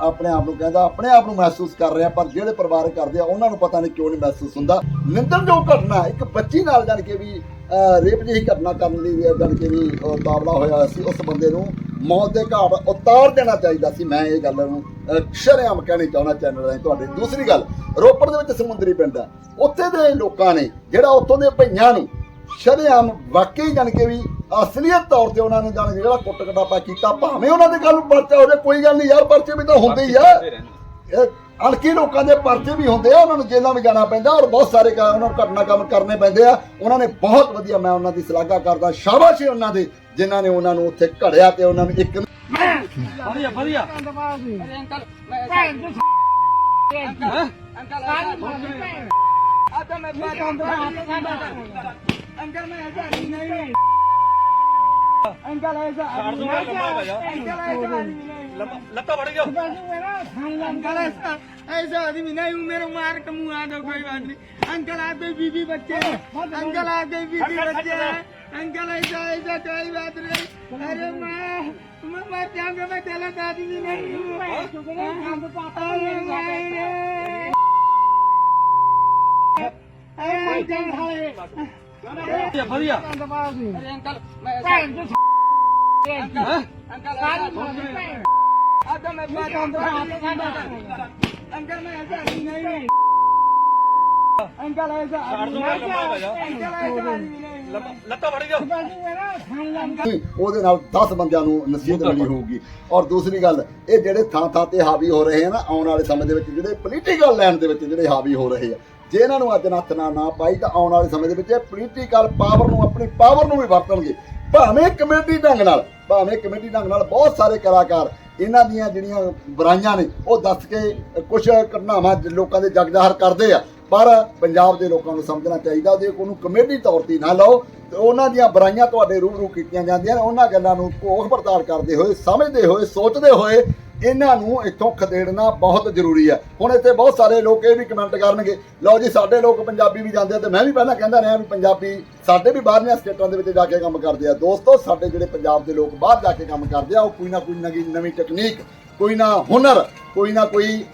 ਆਪਣੇ ਆਪ ਨੂੰ ਕਹਿੰਦਾ ਆਪਣੇ ਆਪ ਨੂੰ ਮਹਿਸੂਸ ਕਰ ਰਿਹਾ ਪਰ ਜਿਹੜੇ ਪਰਿਵਾਰ ਕਰਦੇ ਆ ਉਹਨਾਂ ਨੂੰ ਪਤਾ ਨਹੀਂ ਕਿਉਂ ਨਹੀਂ ਮਹਿਸੂਸ ਹੁੰਦਾ ਨਿੰਦਣਯੋਗ ਘਟਨਾ ਇੱਕ ਬੱਚੀ ਨਾਲ ਜਾਣ ਕੇ ਵੀ ਰੇਪ ਜਿਹੀ ਘਟਨਾ ਕਰਨ ਲਈ ਜਾਣ ਕੇ ਵੀ ਅ, ਤਾਬਲਾ ਹੋਇਆ ਸੀ ਉਸ ਬੰਦੇ ਨੂੰ ਮੌਤ ਦੇ ਘਾਟ ਉਤਾਰ ਦੇਣਾ ਚਾਹੀਦਾ ਸੀ। ਮੈਂ ਇਹ ਗੱਲ ਨੂੰ ਸ਼ਰੇਆਮ ਕਹਿਣੀ ਚਾਹੁੰਦਾ ਚੈਨਲ ਰਾਹੀਂ ਤੁਹਾਡੇ। ਦੂਸਰੀ ਗੱਲ ਰੋਪੜ ਦੇ ਵਿੱਚ ਸਮੁੰਦਰੀ ਪਿੰਡ ਆ ਉੱਥੇ ਦੇ ਲੋਕਾਂ ਨੇ ਜਿਹੜਾ ਉੱਥੋਂ ਦੇ ਭਈਆਂ ਨੂੰ ਸ਼ਰੇਆਮ ਵਾਕਈ ਜਾਣ ਕੇ ਵੀ ਅਸਲੀਅਤ ਤੌਰ ਤੇ ਉਹਨਾਂ ਨੇ ਜਾਣ ਕੇ ਜਿਹੜਾ ਕੁੱਟ ਕਟਾਪਾ ਕੀਤਾ ਭਾਵੇਂ ਉਹਨਾਂ ਦੇ ਗੱਲ ਨੂੰ ਪਰਚਾ ਹੋ ਜਾਏ ਕੋਈ ਗੱਲ ਨਹੀਂ ਯਾਰ ਪਰਚੇ ਵੀ ਤਾਂ ਹੁੰਦੇ ਹੀ ਆ। ਅਣਕੀ ਲੋਕਾਂ ਦੇ ਪਰਚੇ ਵੀ ਹੁੰਦੇ ਆ ਉਹਨਾਂ ਨੂੰ ਜੇਲ੍ਹਾਂ ਵਿੱਚ ਜਾਣਾ ਪੈਂਦਾ ਔਰ ਬਹੁਤ ਸਾਰੇ ਕੰਮ ਉਹਨਾਂ ਨੂੰ ਘਟਨਾ ਕੰਮ ਕਰਨੇ ਪੈਂਦੇ ਆ। ਉਹਨਾਂ ਨੇ ਬਹੁਤ ਵਧੀਆ ਮੈਂ ਉਹਨਾਂ ਦੀ ਸਲਾਹਾਂ ਕਰਦਾ ਸ਼ਾਬਾਸ਼ ਉਹਨਾਂ ਦੇ ਜਿਨ੍ਹਾਂ ਨੇ ਉਹਨਾਂ ਨੂੰ ਉੱਥੇ ਘੜਿਆ ਤੇ ਉਹਨਾਂ ਨੂੰ ਇੱਕ ਵਧੀਆ ਵਧੀਆ। आदमी नहीं हूँ अंकल ऐसा आदमी नहीं अंकल ऐसा आदमी नहीं हूँ। ਲੱਤਾਂ ਵੜ ਗਿਆ अंकल ऐसा ऐसा आदमी नहीं हूँ मेरे मार के मुँह आ दो कोई बात नहीं अंकल आप गए बीबी बच्चे हैं। अंकल आप गए बीबी बच्चे हैं अंकल ऐसा ऐसा कोई बात नहीं अरे मैं मैं मर जाऊंगा मैं गलत आदमी नहीं हूँ ਵਧੀਆ ਅਰੇ ਅੰਕਲ ਮੈਂ ਭੈਣ ਜੋ ਅੰਕਲ ਸਾਰੀ ਮਾਰੀ ਭੈਣ ਆਦਾ ਮੈਂ ਬਾਹਰ ਅੰਕਲ ਮੈਂ ਐਸਾ ਨਹੀਂ ਅੰਕਲ ਐਸਾ ਅੰਕਲ ਐਸਾ ਲੱਤਾਂ ਵੜ ਗਿਆ ਉਹਦੇ ਨਾਲ 10 ਬੰਦਿਆਂ ਨੂੰ ਨਸੀਹਤ ਮਿਲੀ ਹੋਊਗੀ। ਔਰ ਦੂਸਰੀ ਗੱਲ, ਇਹ ਜਿਹੜੇ ਥਾਂ ਥਾਂ ਤੇ ਹਾਵੀ ਹੋ ਰਹੇ ਹਨ ਆਉਣ ਵਾਲੇ ਸਮੇਂ ਦੇ ਵਿੱਚ ਜਿਹੜੇ ਪੋਲੀਟੀਕਲ ਲੈਂਡ ਦੇ ਵਿੱਚ ਜਿਹੜੇ ਹਾਵੀ ਹੋ ਰਹੇ ਆ ਜੇ ਇਹਨਾਂ ਨੂੰ ਅੱਜ ਨੱਥ ਨਾ ਨਾ ਪਾਈ ਤਾਂ ਆਉਣ ਵਾਲੇ ਸਮੇਂ ਦੇ ਵਿੱਚ ਇਹ ਪੋਲੀਟੀਕਲ ਪਾਵਰ ਨੂੰ, ਆਪਣੀ ਪਾਵਰ ਨੂੰ ਵੀ ਵਰਤਣਗੇ। ਭਾਵੇਂ ਕਮੇਟੀ ਢੰਗ ਨਾਲ, ਭਾਵੇਂ ਕਮੇਟੀ ਢੰਗ ਨਾਲ ਬਹੁਤ ਸਾਰੇ ਕਲਾਕਾਰ ਇਹਨਾਂ ਦੀਆਂ ਜਿਹੜੀਆਂ ਬੁਰਾਈਆਂ ਨੇ, ਉਹ ਦੱਸ ਕੇ ਕੁਝ ਘਟਨਾਵਾਂ ਲੋਕਾਂ ਦੇ ਜਗ ਜ਼ਾਹਰ ਕਰਦੇ ਆ। ਪਰ ਪੰਜਾਬ ਦੇ ਲੋਕਾਂ ਨੂੰ ਸਮਝਣਾ ਚਾਹੀਦਾ ਉਹਦੇ ਉਹਨੂੰ ਕਮੇਟੀ ਤੌਰ ਤੇ ਨਾ ਲਓ, ਤੇ ਉਹਨਾਂ ਦੀਆਂ ਬੁਰਾਈਆਂ ਤੁਹਾਡੇ ਰੂਬਰੂ ਕੀਤੀਆਂ ਜਾਂਦੀਆਂ ਨੇ, ਉਹਨਾਂ ਗੱਲਾਂ ਨੂੰ ਭੋਗ ਪੜਤਾਲ ਕਰਦੇ ਹੋਏ, ਸਮਝਦੇ ਹੋਏ, ਸੋਚਦੇ ਹੋਏ ਇਹਨਾਂ ਨੂੰ ਇੱਥੋਂ ਖਦੇੜਨਾ ਬਹੁਤ ਜ਼ਰੂਰੀ ਹੈ। ਹੁਣ ਇੱਥੇ ਬਹੁਤ ਸਾਰੇ ਲੋਕ ਇਹ ਵੀ ਕਮੈਂਟ ਕਰਨਗੇ, ਲਓ ਜੀ, ਸਾਡੇ ਲੋਕ ਪੰਜਾਬੀ ਵੀ ਜਾਂਦੇ ਆ। ਤੇ ਮੈਂ ਵੀ ਪਹਿਲਾਂ ਕਹਿੰਦਾ ਰਿਹਾ ਵੀ ਪੰਜਾਬੀ ਸਾਡੇ ਵੀ ਬਾਹਰਲੀਆਂ ਸਟੇਟਾਂ ਦੇ ਵਿੱਚ ਜਾ ਕੇ ਕੰਮ ਕਰਦੇ ਆ। ਦੋਸਤੋ, ਸਾਡੇ ਜਿਹੜੇ ਪੰਜਾਬ ਦੇ ਲੋਕ ਬਾਹਰ ਜਾ ਕੇ ਕੰਮ ਕਰਦੇ ਆ, ਉਹ ਕੋਈ ਨਾ ਕੋਈ ਨਵੀਂ ਨਵੀਂ ਟੈਕਨੀਕ ਕੋਈ ਨਾ ਹੁਨਰ, ਕੋਈ ਨਾ ਕੋਈ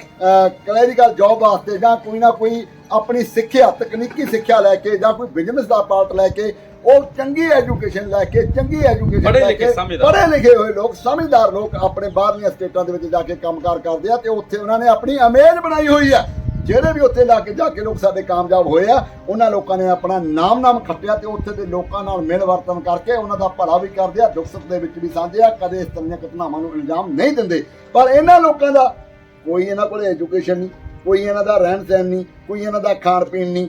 ਕਲੈਰੀਕਲ ਜੌਬ ਵਾਸਤੇ ਜਾਂ ਕੋਈ ਨਾ ਕੋਈ ਆਪਣੀ ਸਿੱਖਿਆ, ਤਕਨੀਕੀ ਸਿੱਖਿਆ ਲੈ ਕੇ ਜਾਂ ਕੋਈ ਬਿਜ਼ਨਸ ਦਾ ਪਾਰਟ ਲੈ ਕੇ ਉਹ ਚੰਗੀ ਐਜੂਕੇਸ਼ਨ ਲੈ ਕੇ ਚੰਗੀ ਐਜੂਕੇਸ਼ਨ ਪੜ੍ਹੇ ਲੈ ਲਿਖੇ ਕੇ ਸਮਝਦਾਰ। ਪੜ੍ਹੇ ਲਿਖੇ ਹੋਏ ਲੋਕ ਸਮਝਦਾਰ ਲੋਕ ਆਪਣੇ ਬਾਹਰਲੀਆਂ ਸਟੇਟਾਂ ਦੇ ਵਿੱਚ ਜਾ ਕੇ ਕੰਮਕਾਰ ਕਰਦੇ ਆ ਤੇ ਉੱਥੇ ਉਹਨਾਂ ਨੇ ਆਪਣੀ ਇਮੇਜ ਬਣਾਈ ਹੋਈ ਆ ਜਿਹੜੇ ਵੀ ਉੱਥੇ ਲਾ ਕੇ ਜਾ ਕੇ ਲੋਕ ਸਾਡੇ ਕਾਮਯਾਬ ਹੋਏ ਆ ਉਹਨਾਂ ਲੋਕਾਂ ਨੇ ਆਪਣਾ ਨਾਮ ਨਾਮ ਖੱਟਿਆ ਤੇ ਉੱਥੇ ਦੇ ਲੋਕਾਂ ਨਾਲ ਮਿਲ ਵਰਤਨ ਕਰਕੇ ਉਹਨਾਂ ਦਾ ਭਲਾ ਵੀ ਕਰਦੇ ਆ ਦੁੱਖ ਸੁੱਖ ਦੇ ਵਿੱਚ ਵੀ ਸਾਂਝੇ ਆ ਕਦੇ ਇਸ ਤਰ੍ਹਾਂ ਦੀਆਂ ਘਟਨਾਵਾਂ ਨੂੰ ਇਲਜ਼ਾਮ ਨਹੀਂ ਦਿੰਦੇ ਪਰ ਇਹਨਾਂ ਲੋਕਾਂ ਦਾ ਕੋਈ ਇਹਨਾਂ ਕੋਲ ਐਜੂਕੇਸ਼ਨ ਨਹੀਂ ਕੋਈ ਇਹਨਾਂ ਦਾ ਰਹਿਣ ਸਹਿਣ ਨਹੀਂ ਕੋਈ ਇਹਨਾਂ ਦਾ ਖਾਣ ਪੀਣ ਨਹੀਂ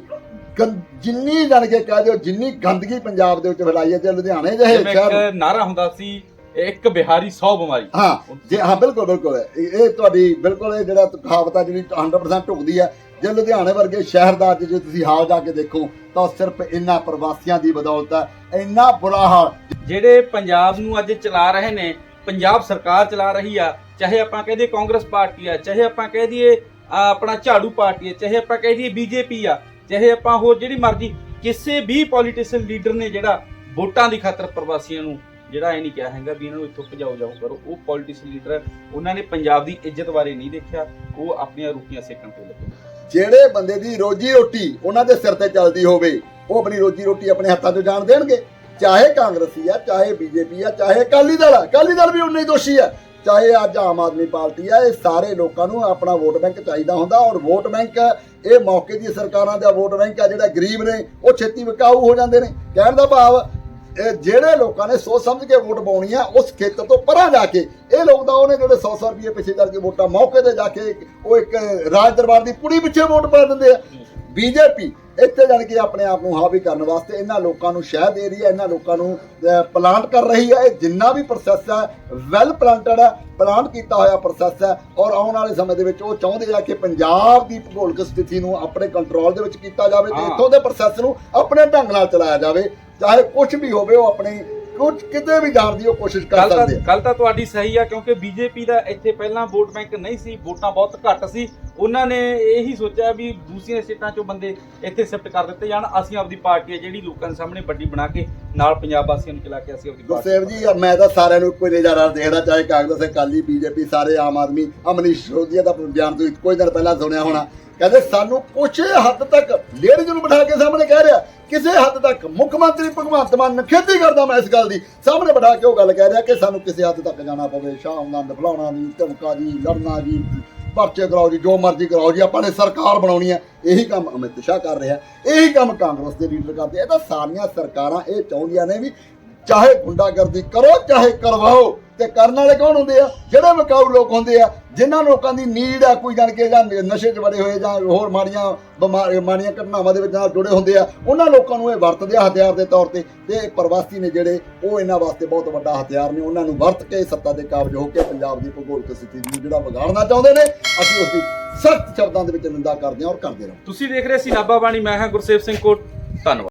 ਗੰ- ਜਿੰਨੀ ਜਾਣ ਕੇ ਕਹਿ ਦਿਓ ਜਿੰਨੀ ਗੰਦਗੀ ਪੰਜਾਬ ਦੇ ਵਿੱਚ ਫੈਲਾਈ ਹੈ ਜੇ ਲੁਧਿਆਣੇ ਜਿਹੇ ਜਿਵੇਂ ਸ਼ਹਿਰ ਇੱਕ ਨਾਰਾ ਹੁੰਦਾ ਸੀ ਇੱਕ ਬਿਹਾਰੀ 100 ਬਿਮਾਰੀ। ਹਾਂ ਜੇ ਹਾਂ ਬਿਲਕੁਲ ਬਿਲਕੁਲ। ਇਹ ਇਹ ਤੁਹਾਡੀ ਬਿਲਕੁਲ ਇਹ ਜਿਹੜਾ ਕਹਾਵਤ ਆ ਜਿਹੜੀ 100% ਢੁਕਦੀ ਆ। ਜੇ ਲੁਧਿਆਣੇ ਵਰਗੇ ਸ਼ਹਿਰ ਦਾ ਅੱਜ ਜੇ ਤੁਸੀਂ ਹਾਲ ਜਾ ਕੇ ਦੇਖੋ ਤਾਂ ਸਿਰਫ ਇਹਨਾਂ ਪ੍ਰਵਾਸੀਆਂ ਦੀ ਬਦੌਲਤ ਹੈ ਇੰਨਾ ਬੁਰਾ ਹਾਲ। ਜਿਹੜੇ ਪੰਜਾਬ ਨੂੰ ਅੱਜ ਚਲਾ ਰਹੇ ਨੇ ਪੰਜਾਬ ਸਰਕਾਰ ਚਲਾ ਰਹੀ ਆ ਚਾਹੇ ਆਪਾਂ ਕਹਿ ਦਈਏ ਕਾਂਗਰਸ ਪਾਰਟੀ ਆ ਚਾਹੇ ਆਪਾਂ ਕਹਿ ਦਈਏ ਆ, ਆਪਣਾ ਝਾੜੂ ਪਾਰਟੀ ਆ ਚਾਹੇ ਆਪਾਂ ਕਹਿ ਦਈਏ ਬੀਜੇਪੀ ਆ ਚਾਹੇ ਆਪਾਂ ਹੋਰ ਜਿਹੜੀ ਮਰਜ਼ੀ ਕਿਸੇ ਵੀ ਪੋਲੀਟੀਸ਼ੀਅਨ ਲੀਡਰ ਨੇ ਜਿਹੜਾ ਵੋਟਾਂ ਦੀ ਖਾਤਰ ਪ੍ਰਵਾਸੀਆਂ ਨੂੰ ਜਿਹੜਾ ਇਹ ਨਹੀਂ ਕਿਹਾ ਹੈਗਾ ਵੀ ਇਹਨਾਂ ਨੂੰ ਇੱਥੋਂ ਭਜਾਓ ਜਾਓ ਕਰੋ, ਉਹ ਪੋਲੀਟੀਸ਼ੀਅਨ ਲੀਡਰ ਉਹਨਾਂ ਨੇ ਪੰਜਾਬ ਦੀ ਇੱਜ਼ਤ ਬਾਰੇ ਨਹੀਂ ਦੇਖਿਆ, ਉਹ ਆਪਣੀਆਂ ਰੋਟੀਆਂ ਸੇਕਣ ਤੇ ਲੱਗੇ। ਜਿਹੜੇ ਬੰਦੇ ਦੀ ਰੋਜੀ ਰੋਟੀ ਉਹਨਾਂ ਦੇ ਸਿਰ ਤੇ ਚੱਲਦੀ ਹੋਵੇ, ਉਹ ਆਪਣੀ ਰੋਜੀ ਰੋਟੀ ਆਪਣੇ ਹੱਥਾਂ 'ਚੋਂ ਜਾਣ ਦੇਣਗੇ। ਚਾਹੇ ਕਾਂਗਰਸੀ ਆ, ਚਾਹੇ ਬੀਜੇਪੀ ਆ, ਚਾਹੇ ਅਕਾਲੀ ਦਲ ਆ, ਅਕਾਲੀ ਦਲ ਵੀ ਉਨੇ ਹੀ ਦੋਸ਼ੀ ਆ। ਚਾਹੇ ਅੱਜ ਆਮ ਆਦਮੀ ਪਾਰਟੀ ਆ, ਇਹ ਸਾਰੇ ਲੋਕਾਂ ਨੂੰ ਆਪਣਾ ਵੋਟ ਬੈਂਕ ਚਾਹੀਦਾ ਹੁੰਦਾ ਔਰ ਵੋਟ ਬੈਂਕ ਇਹ ਮੌਕੇ ਦੀ ਸਰਕਾਰਾਂ ਦਾ ਵੋਟ ਬੈਂਕ ਆ, ਜਿਹੜਾ ਗਰੀਬ ਨੇ, ਉਹ ਛੇਤੀ ਵਿਕਾਊ ਹੋ ਜਾਂਦੇ ਨੇ। ਕਹਿਣ ਦਾ ਭਾਵ, ਇਹ ਜਿਹੜੇ ਲੋਕਾਂ ਨੇ ਸੋਚ ਸਮਝ ਕੇ ਵੋਟ ਪਾਉਣੀ ਆ, ਉਸ ਖੇਤਰ ਤੋਂ ਪਰਾਂ ਜਾ ਕੇ, ਇਹ ਲੋਕ ਤਾਂ ਉਹਨੇ ਜਿਹੜੇ 100 100 ਰੁਪਏ ਪਿੱਛੇ ਚੱਲ ਕੇ ਵੋਟਾਂ ਮੌਕੇ ਤੇ ਜਾ ਕੇ ਉਹ ਇੱਕ ਰਾਜ ਦਰਬਾਰ ਦੀ ਪੁੜੀ ਪਿੱਛੇ ਵੋਟ ਪਾ ਦਿੰਦੇ ਆ। ਬੀਜੇਪੀ ਇੱਥੇ ਜਾਣ ਕੇ ਆਪਣੇ ਆਪ ਨੂੰ ਹਾਵੀ ਕਰਨ ਵਾਸਤੇ ਇਹਨਾਂ ਲੋਕਾਂ ਨੂੰ ਸ਼ਹਿ ਦੇ ਰਹੀ ਹੈ ਇਹਨਾਂ ਲੋਕਾਂ ਨੂੰ ਪਲਾਂਟ ਕਰ ਰਹੀ ਹੈ ਇਹ ਜਿੰਨਾ ਵੀ ਪ੍ਰੋਸੈਸ ਹੈ ਵੈਲ ਪਲਾਂਟਡ ਹੈ ਪਲਾਂਟ ਕੀਤਾ ਹੋਇਆ ਪ੍ਰੋਸੈਸ ਹੈ ਔਰ ਆਉਣ ਵਾਲੇ ਸਮੇਂ ਦੇ ਵਿੱਚ ਉਹ ਚਾਹੁੰਦੇ ਆ ਕਿ ਪੰਜਾਬ ਦੀ ਭੂਗੋਲਿਕ ਸਥਿਤੀ ਨੂੰ ਆਪਣੇ ਕੰਟਰੋਲ ਦੇ ਵਿੱਚ ਕੀਤਾ ਜਾਵੇ ਤੇ। ਇੱਥੋਂ ਦੇ ਪ੍ਰੋਸੈਸ ਨੂੰ ਆਪਣੇ ਢੰਗ ਨਾਲ ਚਲਾਇਆ ਜਾਵੇ ਚਾਹੇ ਕੁਝ ਵੀ ਹੋਵੇ ਉਹ ਆਪਣੀ ਕੁਝ ਕਿਤੇ ਵੀ ਜਾਣ ਦੀ ਉਹ ਕੋਸ਼ਿਸ਼ ਕਰ ਤਾਂ ਸਕਦੇ ਆ ਗੱਲ ਤਾਂ ਤੁਹਾਡੀ ਸਹੀ ਆ ਕਿਉਂਕਿ ਬੀਜੇਪੀ ਦਾ ਇੱਥੇ ਪਹਿਲਾਂ ਵੋਟ ਬੈਂਕ ਨਹੀਂ ਸੀ ਵੋਟਾਂ ਬਹੁਤ ਘੱਟ ਸੀ। ਉਹਨਾਂ ਨੇ ਇਹੀ ਸੋਚਿਆ ਵੀ ਦੂਸਰੀਆਂ ਸਟੇਟਾਂ ਚੋਂ ਬੰਦੇ ਇੱਥੇ ਸ਼ਿਫਟ ਕਰ ਦਿੱਤੇ ਜਾਣ। ਅਸੀਂ ਆਪਦੀ ਪਾਰਟੀ ਹੈ ਜਿਹੜੀ ਲੋਕਾਂ ਦੇ ਸਾਹਮਣੇ ਵੱਡੀ ਬਣਾ ਕੇ ਨਾਲ ਪੰਜਾਬ ਵਾਸੀਆਂ ਨੂੰ ਚਲਾ ਕੇ ਅਸੀਂ ਆਪਦੀ ਪਾਰਟੀ ਗੁਰਸੇਵ ਜੀ ਮੈਂ ਤਾਂ ਸਾਰਿਆਂ ਨੂੰ ਇੱਕੋ ਹੀ ਨਜ਼ਾਰਾ ਦੇਖਦਾ ਚਾਹੇ ਕਾਂਗਰਸ ਅਕਾਲੀ ਬੀਜੇਪੀ ਸਾਰੇ ਆਮ ਆਦਮੀ ਅਮਨੀਸ਼ ਸ਼ਰੋਦੀਆ ਦਾ ਬਿਆਨ ਤੁਸੀਂ ਕੋਈ ਦਿਨ ਪਹਿਲਾਂ ਸੁਣਿਆ ਹੋਣਾ। ਕਹਿੰਦੇ ਸਾਨੂੰ ਕੁਛ ਹੱਦ ਤੱਕ ਲੇਡੀਜ਼ ਨੂੰ ਬਿਠਾ ਕੇ ਸਾਹਮਣੇ ਕਹਿ ਰਿਹਾ, ਕਿਸੇ ਹੱਦ ਤੱਕ ਮੁੱਖ ਮੰਤਰੀ ਭਗਵੰਤ ਮਾਨ ਨਖੇਤੀ ਕਰਦਾ ਮੈਂ ਇਸ ਗੱਲ ਦੀ। ਸਾਹਮਣੇ ਬਿਠਾ ਕੇ ਉਹ ਗੱਲ ਕਹਿ ਰਿਹਾ ਕਿ ਸਾਨੂੰ ਕਿਸੇ ਹੱਦ ਤੱਕ ਜਾਣਾ ਪਵੇ, ਸ਼ਾਮ ਦਾ ਫਲਾਉਣਾ ਨਹੀਂ ਧਮਕਾ ਜੀ, ਲੜਨਾ ਜੀ, ਪਰਚੇ ਕਰਾਓ ਜੀ, ਜੋ ਮਰਜ਼ੀ ਕਰਾਓ ਜੀ, ਆਪਾਂ ਨੇ ਸਰਕਾਰ ਬਣਾਉਣੀ ਹੈ, ਇਹੀ ਕੰਮ ਅਮਿਤ ਸ਼ਾਹ ਕਰ ਰਿਹਾ। ਇਹੀ ਕੰਮ ਕਾਂਗਰਸ ਦੇ ਲੀਡਰ ਕਰਦੇ ਆ। ਇਹ ਤਾਂ ਸਾਰੀਆਂ ਸਰਕਾਰਾਂ ਇਹ ਚਾਹੁੰਦੀਆਂ ਨੇ ਵੀ ਚਾਹੇ ਗੁੰਡਾਗਰਦੀ ਕਰੋ, ਚਾਹੇ ਕਰਵਾਓ। ਤੇ ਕਰਨ ਵਾਲੇ ਕੌਣ ਹੁੰਦੇ ਆ? ਜਿਹੜੇ ਵਿਕਾਊ ਲੋਕ ਹੁੰਦੇ ਆ, ਜਿਨ੍ਹਾਂ ਲੋਕਾਂ ਦੀ ਨੀਡ ਆ, ਕੋਈ ਜਾਣ ਕੇ ਜਾਂ ਨਸ਼ੇ 'ਚ ਵੜੇ ਹੋਏ ਜਾਂ ਹੋਰ ਮਾੜੀਆਂ ਬਿਮਾਰ ਘਟਨਾਵਾਂ ਦੇ ਵਿੱਚ ਨਾਲ ਜੁੜੇ ਹੁੰਦੇ ਆ, ਉਹਨਾਂ ਲੋਕਾਂ ਨੂੰ ਇਹ ਵਰਤਦੇ ਆ ਹਥਿਆਰ ਦੇ ਤੌਰ ਤੇ ਤੇ ਪ੍ਰਵਾਸੀ ਨੇ ਜਿਹੜੇ, ਉਹ ਇਹਨਾਂ ਵਾਸਤੇ ਬਹੁਤ ਵੱਡਾ ਹਥਿਆਰ ਨੇ, ਉਹਨਾਂ ਨੂੰ ਵਰਤ ਕੇ ਸੱਤਾ ਦੇ ਕਾਬਜ ਹੋ ਕੇ ਪੰਜਾਬ ਦੀ ਭੂਗੋਲਿਕ ਸਥਿਤੀ ਨੂੰ ਜਿਹੜਾ ਵਿਗਾੜਨਾ ਚਾਹੁੰਦੇ ਨੇ, ਅਸੀਂ ਉਸ ਦੀ ਸਖਤ ਸ਼ਬਦਾਂ ਦੇ ਵਿੱਚ ਨਿੰਦਾ ਕਰਦੇ ਹਾਂ ਔਰ ਕਰਦੇ ਰਹਾਂਗੇ। ਤੁਸੀਂ ਦੇਖ ਰਹੇ ਸੀ ਨਾਭਾ ਬਾਣੀ, ਮੈਂ ਹਾਂ ਗੁਰਸੇਵ ਸਿੰਘ ਕੋਟ, ਧੰਨਵਾਦ।